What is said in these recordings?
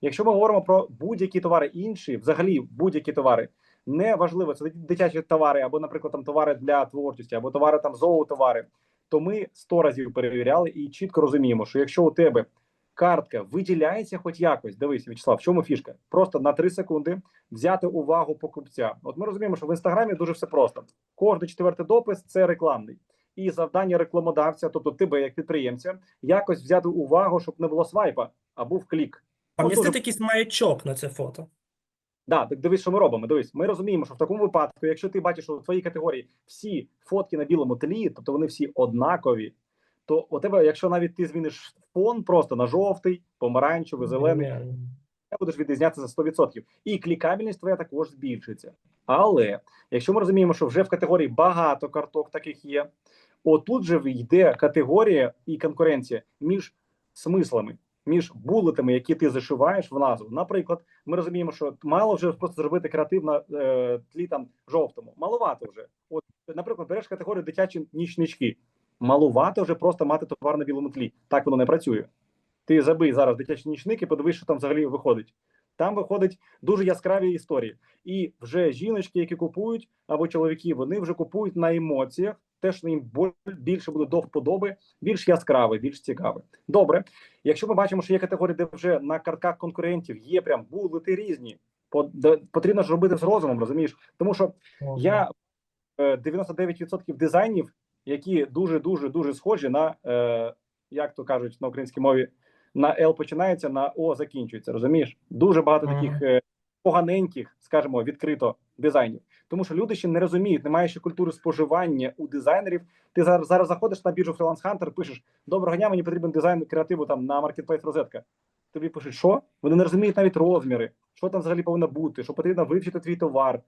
Якщо ми говоримо про будь-які товари інші, взагалі будь-які товари, не важливо, це дитячі товари, або, наприклад, там товари для творчості, або товари там зоотовари, то ми 100 разів перевіряли і чітко розуміємо, що якщо у тебе картка виділяється хоч якось, дивись, Вячеслав, в чому фішка? Просто на 3 секунди взяти увагу покупця. От ми розуміємо, що в інстаграмі дуже все просто. Кожний четвертий допис це рекламний. І завдання рекламодавця, тобто тебе як підприємця, якось взяти увагу, щоб не було свайпа, а був клік. А містити якийсь маячок на це фото. Да, так дивись, що ми робимо. Дивись, ми розуміємо, що в такому випадку, якщо ти бачиш, що в твоїй категорії всі фотки на білому тлі, тобто вони всі однакові, то у тебе, якщо навіть ти зміниш фон просто на жовтий, помаранчевий, зелений, ти будеш відрізнятися за 100%. І клікабельність твоя також збільшиться. Але якщо ми розуміємо, що вже в категорії багато карток таких є, отут же йде категорія і конкуренція між смислами, між булетами, які ти зашиваєш в назву. Наприклад, ми розуміємо, що мало вже просто зробити креатив на е, тлі там жовтому. Маловато вже. От, наприклад, береш категорію дитячі нічнички. Малувато вже просто мати товар на білому тлі. Так воно не працює. Ти забий зараз дитячі нічники, подивись, що там взагалі виходить. Там виходить дуже яскраві історії. І вже жіночки, які купують, або чоловіки, вони вже купують на емоціях. Те, що їм більше буде до вподоби, більш яскраве, більш цікаве. Добре, якщо ми бачимо, що є категорії, де вже на картках конкурентів є прям булети різні, потрібно ж робити з розумом, розумієш? Тому що я е, 99% дизайнів, які дуже дуже дуже схожі на е, як то кажуть на українській мові, на Л починається, на О закінчується. Розумієш? Дуже багато Ага. таких е, поганеньких, скажімо, відкрито дизайнів. Тому що люди ще не розуміють, немає ще культури споживання у дизайнерів. Ти зараз зараз заходиш на біржу Freelance Hunter, пишеш доброго дня, мені потрібен дизайн креативу там на Marketplace Розетка. Тобі пишуть, що вони не розуміють навіть розміри, що там взагалі повинно бути, що потрібно вивчити твій товар,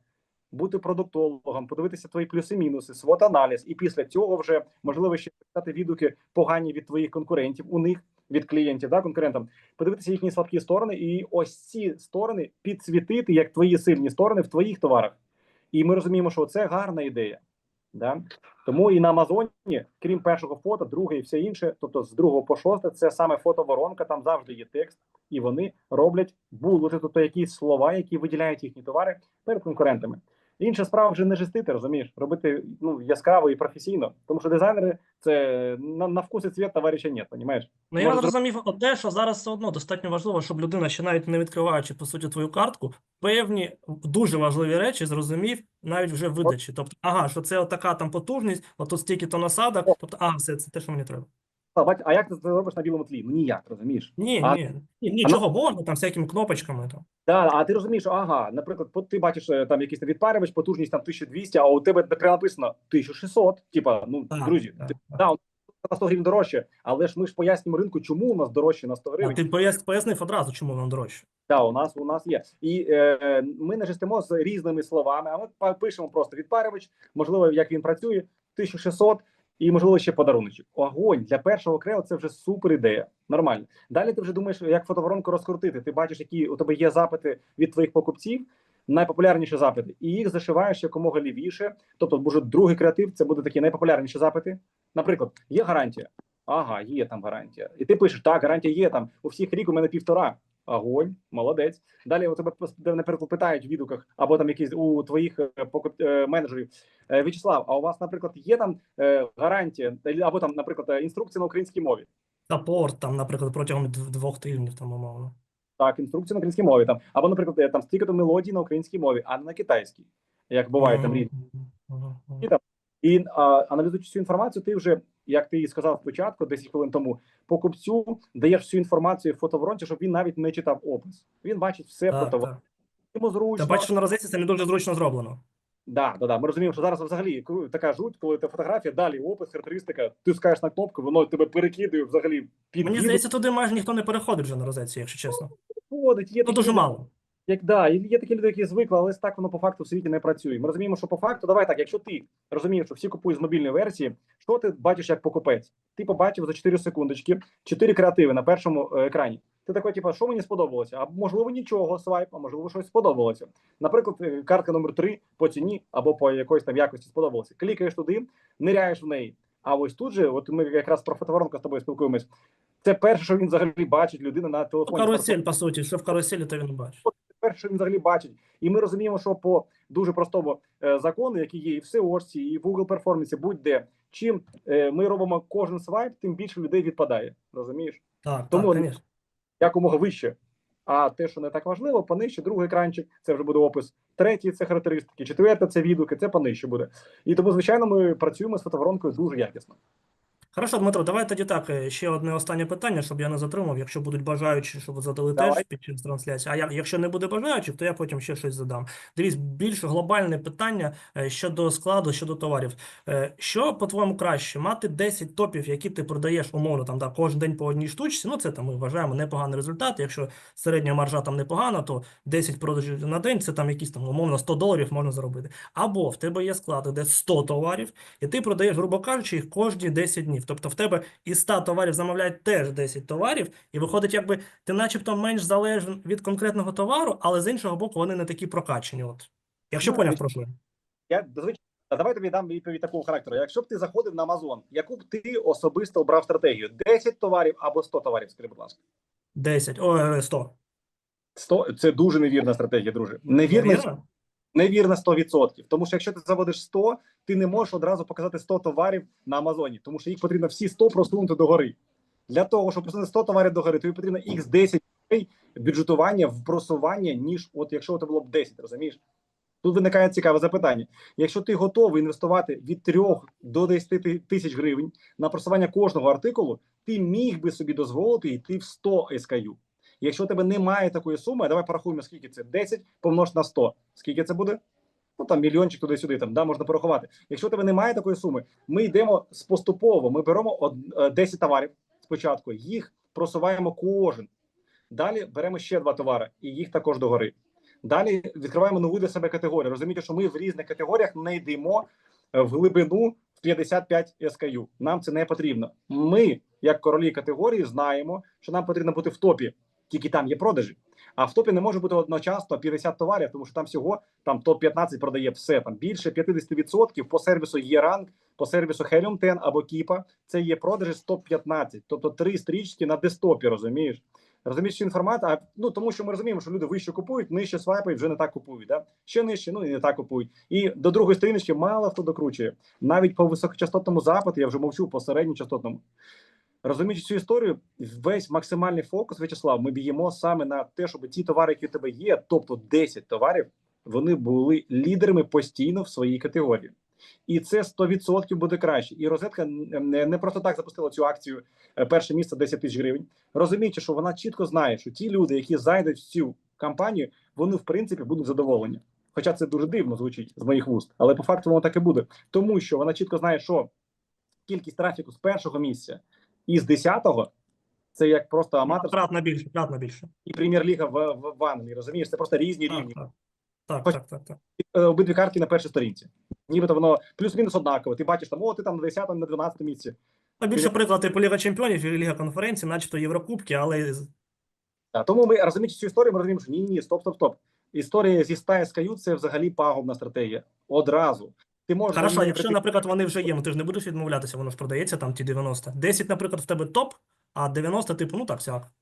бути продуктологом, подивитися твої плюси-мінуси, свот аналіз, і після цього вже можливо ще писати відгуки погані від твоїх конкурентів, у них від клієнтів, да, конкурентам, подивитися їхні слабкі сторони, і ось ці сторони підсвітити як твої сильні сторони в твоїх товарах. І ми розуміємо, що це гарна ідея. Да? Тому і на Амазоні, крім першого фото, друге і все інше, тобто з другого по шосте, це саме фотоворонка, там завжди є текст, і вони роблять булети, тобто якісь слова, які виділяють їхні товари перед конкурентами. Інша справа вже не жестити, розумієш, робити ну яскраво і професійно, тому що дизайнери це на, на вкус і цвіт товариша нет, понімаєш? Ну, я Може, зрозумів одне, що зараз все одно достатньо важливо, щоб людина, ще навіть не відкриваючи по суті твою картку, певні дуже важливі речі зрозумів навіть вже в видачі. Тобто, ага, що це така там потужність, отут стільки-то насадок, тобто, а, все, це те, що мені треба. А, а як ти це робиш на білому тлі? Ну ніяк, розумієш? Ні, А- ні, ні, нічого можна, там всякими кнопочками. Там. Да, а ти розумієш, ага, наприклад, ти бачиш е, там якийсь там відпарювач, потужність там 1200, а у тебе написано 1600. Типа, ну Так, друзі, так, ти- так. да, на 100 гривень дорожче, але ж ми ж пояснюємо ринку, чому у нас дорожче на 100 А ти пояс- пояснив одразу, чому вам дорожче. Да, у нас у нас є. І е, ми не жестимо з різними словами, а ми пишемо просто відпарювач, можливо, як він працює, 1600, і можливо ще подаруночок. Огонь для першого крео це вже супер ідея. Нормально. Далі ти вже думаєш, як фотоворонку розкрутити. Ти бачиш, які у тебе є запити від твоїх покупців, найпопулярніші запити, і їх зашиваєш якомога лівіше. Тобто, може, другий креатив це буде такі найпопулярніші запити. Наприклад, є гарантія. Ага, є там гарантія. І ти пишеш, так, гарантія є там. У всіх рік у мене півтора. Огонь, молодець. Далі у тебе наприклад, питають в відгуках, або там якісь у твоїх е, е, менеджерів. Е, Вячеслав, а у вас, наприклад, є там гарантія, або там, наприклад, інструкція на українській мові? Саппорт, там, наприклад, протягом двох тижнів, там, умовно. Так, інструкція на українській мові там, або, наприклад, там стільки то мелодій на українській мові, а не на китайській, як буває там різні. Мгм, мгм. І а, аналізуючи цю інформацію, ти вже, як ти і сказав спочатку, 10 хвилин тому, покупцю даєш всю інформацію в фотоворонці, щоб він навіть не читав опис. Він бачить все Так, фото. так. Йому зручно. Та бачиш, що на розетці це не дуже зручно зроблено. Да, да, да. Ми розуміємо, що зараз взагалі така жуть, коли ти фотографія, далі опис, характеристика, ти скажеш на кнопку, воно тебе перекидує взагалі під Мені здається, туди майже ніхто не переходить вже на розетці, якщо чесно. Є Ну, такі дуже мало. Як да, і є такі люди, які звикли, але так воно по факту в світі не працює. Ми розуміємо, що по факту, давай так, якщо ти розумієш, що всі купують з мобільної версії, що ти бачиш як покупець? Ти побачив за 4 секундочки 4 креативи на першому е, екрані. Ти такий, типу, що мені сподобалося? А можливо, нічого свайп, а можливо, щось сподобалося. Наприклад, е, картка номер 3 по ціні або по якоїсь там якості сподобалося. Клікаєш туди, ниряєш в неї. А ось тут же, от ми якраз про фотоворонку з тобою спілкуємось. Це перше, що він взагалі бачить людина на телефоні. Карусель, по суті, що в каруселі, то він бачить. Перше, що він взагалі бачить. І ми розуміємо, що по дуже простому е, закону, який є і в SEO, і в Google Performance, будь-де, чим е, ми робимо кожен свайп, тим більше людей відпадає. Розумієш? Так, Тому- так. Якомога вище. А те, що не так важливо, понижче, другий екранчик, це вже буде опис. Третій це характеристики, четверте це відгуки, це понижче буде. І тому, звичайно, ми працюємо з фотоворонкою дуже якісно. Хорошо, Дмитро, давай тоді так. е, Ще одне останнє питання, щоб я не затримав. Якщо будуть бажаючі, щоб задали Давай. теж під час трансляції. А я, якщо не буде бажаючих, то я потім ще щось задам. Дивись, більш глобальне питання е, щодо складу, щодо товарів. Е, Що, по-твоєму, краще? Мати 10 топів, які ти продаєш умовно там, да, кожен день по одній штучці. Ну, це там ми вважаємо непоганий результат. Якщо середня маржа там непогана, то 10 продажів на день це там якісь там умовно 100 доларів можна заробити. Або в тебе є склад, де 100 товарів, і ти продаєш, грубо кажучи, їх кожні 10 днів. Тобто в тебе із 100 товарів замовляють теж 10 товарів, і виходить, якби ти начебто менш залежен від конкретного товару, але з іншого боку, вони не такі прокачені. От. Якщо Ну, поняв про що. я. Я а давай тобі дам відповідь такого характеру. Якщо б ти заходив на Amazon, яку б ти особисто обрав стратегію? 10 товарів або 100 товарів, скажи, будь ласка. 10, о, е, 100. 100 – це дуже невірна стратегія, друже. Невірна, Невірно? Невірна 100%. Тому що якщо ти заводиш 100, ти не можеш одразу показати 100 товарів на Амазоні, тому що їх потрібно всі 100 просунути догори. Для того, щоб просунути 100 товарів догори, тобі потрібно x 10 бюджетування в просування, ніж от якщо це було б 10, розумієш? Тут виникає цікаве запитання. Якщо ти готовий інвестувати від 3 до 10 тисяч гривень на просування кожного артикулу, ти міг би собі дозволити йти в 100 SKU. Якщо у тебе немає такої суми, давай порахуємо, скільки це 10 помнож на 100. Скільки це буде? Ну там мільйончик туди-сюди, там да, можна порахувати. Якщо у тебе немає такої суми, ми йдемо поступово. Ми беремо од- е, 10 товарів спочатку, їх просуваємо кожен. Далі беремо ще два товари, і їх також догори. Далі відкриваємо нову для себе категорію. Розумієте, що ми в різних категоріях не йдемо е, в глибину в 55 SKU. Нам це не потрібно. Ми, як королі категорії, знаємо, що нам потрібно бути в топі, тільки там є продажі. А в топі не може бути одночасно 50 товарів, тому що там всього там топ 15 продає все. Там більше 50% по сервісу є ранг, по сервісу Helium 10 або Кіпа. Це є продажі з топ 15, тобто три стрічки на десктопі, розумієш? Розумієш цю інформацію? Ну тому що ми розуміємо, що люди вище купують, нижче свайпають, вже не так купують. Да? Ще нижче, ну і не так купують. І до другої сторіночки мало хто докручує. Навіть по високочастотному запиту, я вже мовчу по середньочастотному. Розуміючи цю історію, весь максимальний фокус, В'ячеслав, ми б'ємо саме на те, щоб ті товари, які у тебе є, тобто 10 товарів, вони були лідерами постійно в своїй категорії. І це 100% буде краще. І розетка не, просто так запустила цю акцію е, перше місце 10 тисяч гривень. Розуміючи, що вона чітко знає, що ті люди, які зайдуть в цю кампанію, вони в принципі будуть задоволені. Хоча це дуже дивно звучить з моїх вуст, але по факту воно так і буде, тому що вона чітко знає, що кількість трафіку з першого місця і з десятого це як просто аматорська Кратно більше, кратно більше. і прем'єр-ліга в, в, в Англії. Розумієш, це просто різні Так, рівні. так. Так, Хоч- так, так, так. Е, Обидві картки на першій сторінці. Нібито воно плюс-мінус однаково. Ти бачиш там, о, ти там на 10 на 12 місці. Ну, більше приклад типу Ліга Чемпіонів і Ліга конференцій, начебто Єврокубки, але Да, тому ми розуміючи цю історію, ми розуміємо, що ні, ні, стоп, стоп, стоп. Історія зі 100 SKU – це взагалі пагубна стратегія. Одразу. Ти можеш Хорошо, замінити якщо, наприклад, вони вже є, ну ти ж не будеш відмовлятися, воно ж продається там ті 90. 10, наприклад, в тебе топ, а 90, типу, ну так, сяк.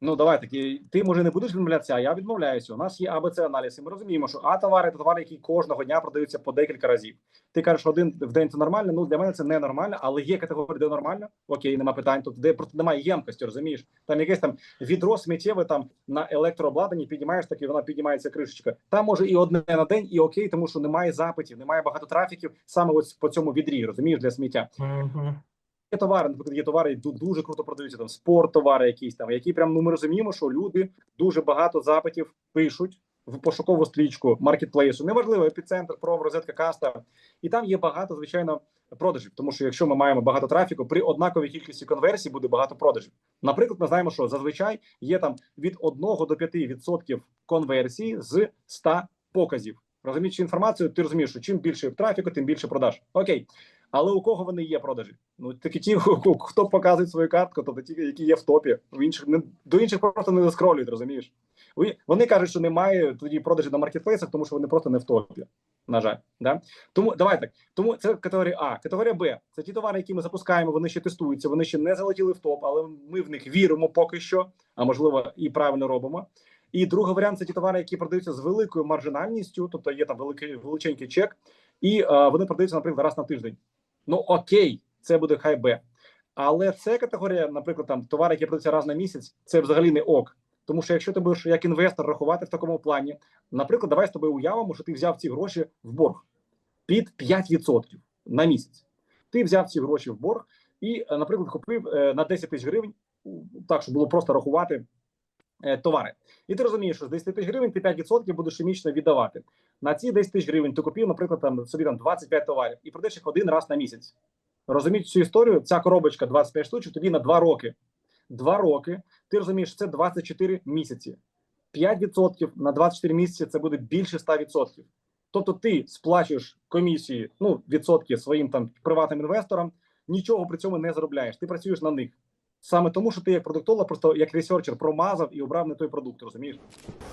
Ну давай таки, ти може не будеш відмовлятися, а я відмовляюся. У нас є АБЦ аналіз, і ми розуміємо, що А товари це товари, які кожного дня продаються по декілька разів. Ти кажеш, що один в день це нормально. Ну для мене це не нормально, але є категорії, де нормально. Окей, нема питань. Тут де просто немає ємкості, розумієш? Там якесь там відро сміттєве там на електрообладнанні, піднімаєш таки, вона піднімається кришечка. Там може і одне на день, і окей, тому що немає запитів, немає багато трафіків саме ось по цьому відрі, розумієш, для сміття. Є товари, наприклад, є товари, які дуже круто продаються, там спорт, товари якісь там, які прям ну ми розуміємо, що люди дуже багато запитів пишуть в пошукову стрічку маркетплейсу. Неважливо, епіцентр, пром, розетка, каста, і там є багато, звичайно, продажів. Тому що якщо ми маємо багато трафіку, при однаковій кількості конверсій буде багато продажів. Наприклад, ми знаємо, що зазвичай є там від 1 до 5% конверсії з 100 показів. Розуміючи інформацію, ти розумієш, що чим більше трафіку, тим більше продаж. Окей, Але у кого вони є продажі? Ну тільки ті, хто показує свою картку, тобто ті, які є в топі. У інших не до інших просто не скролюють, розумієш? Вони кажуть, що немає тоді продажі на маркетплейсах, тому що вони просто не в топі. На жаль, да тому давай так. Тому це категорія А. Категорія Б це ті товари, які ми запускаємо. Вони ще тестуються, вони ще не залетіли в топ, але ми в них віримо поки що. А можливо, і правильно робимо. І другий варіант це ті товари, які продаються з великою маржинальністю, тобто є там великий величенький чек, і е, вони продаються, наприклад, раз на тиждень. Ну окей, це буде хай Б. Але це категорія, наприклад, там товари, які продаються раз на місяць, це взагалі не ок. Тому що якщо ти будеш як інвестор рахувати в такому плані, наприклад, давай з тобою уявимо, що ти взяв ці гроші в борг під 5% на місяць. Ти взяв ці гроші в борг і, наприклад, купив е, на 10 тисяч гривень, так щоб було просто рахувати товари. І ти розумієш, що з 10 тисяч гривень ти 5% будеш щомісячно віддавати. На ці 10 тисяч гривень ти купив, наприклад, там собі там 25 товарів і продаєш їх один раз на місяць. Розумієш цю історію? Ця коробочка 25 штучок тобі на 2 роки. 2 роки. Ти розумієш, це 24 місяці. 5% на 24 місяці це буде більше 100%. Тобто ти сплачуєш комісії, ну відсотки своїм там приватним інвесторам, нічого при цьому не заробляєш. Ти працюєш на них. Саме тому, що ти як продуктолог, просто як ресерчер промазав і обрав не той продукт, розумієш?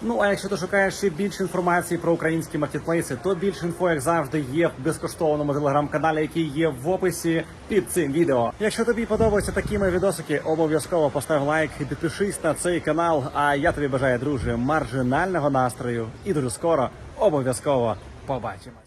Ну а якщо ти шукаєш ще більше інформації про українські маркетплейси, то більше інфо, як завжди, є в безкоштовному телеграм-каналі, який є в описі під цим відео. Якщо тобі подобаються такі мої відосики, обов'язково постав лайк і підпишись на цей канал. А я тобі бажаю, друже, маржинального настрою і дуже скоро обов'язково побачимо.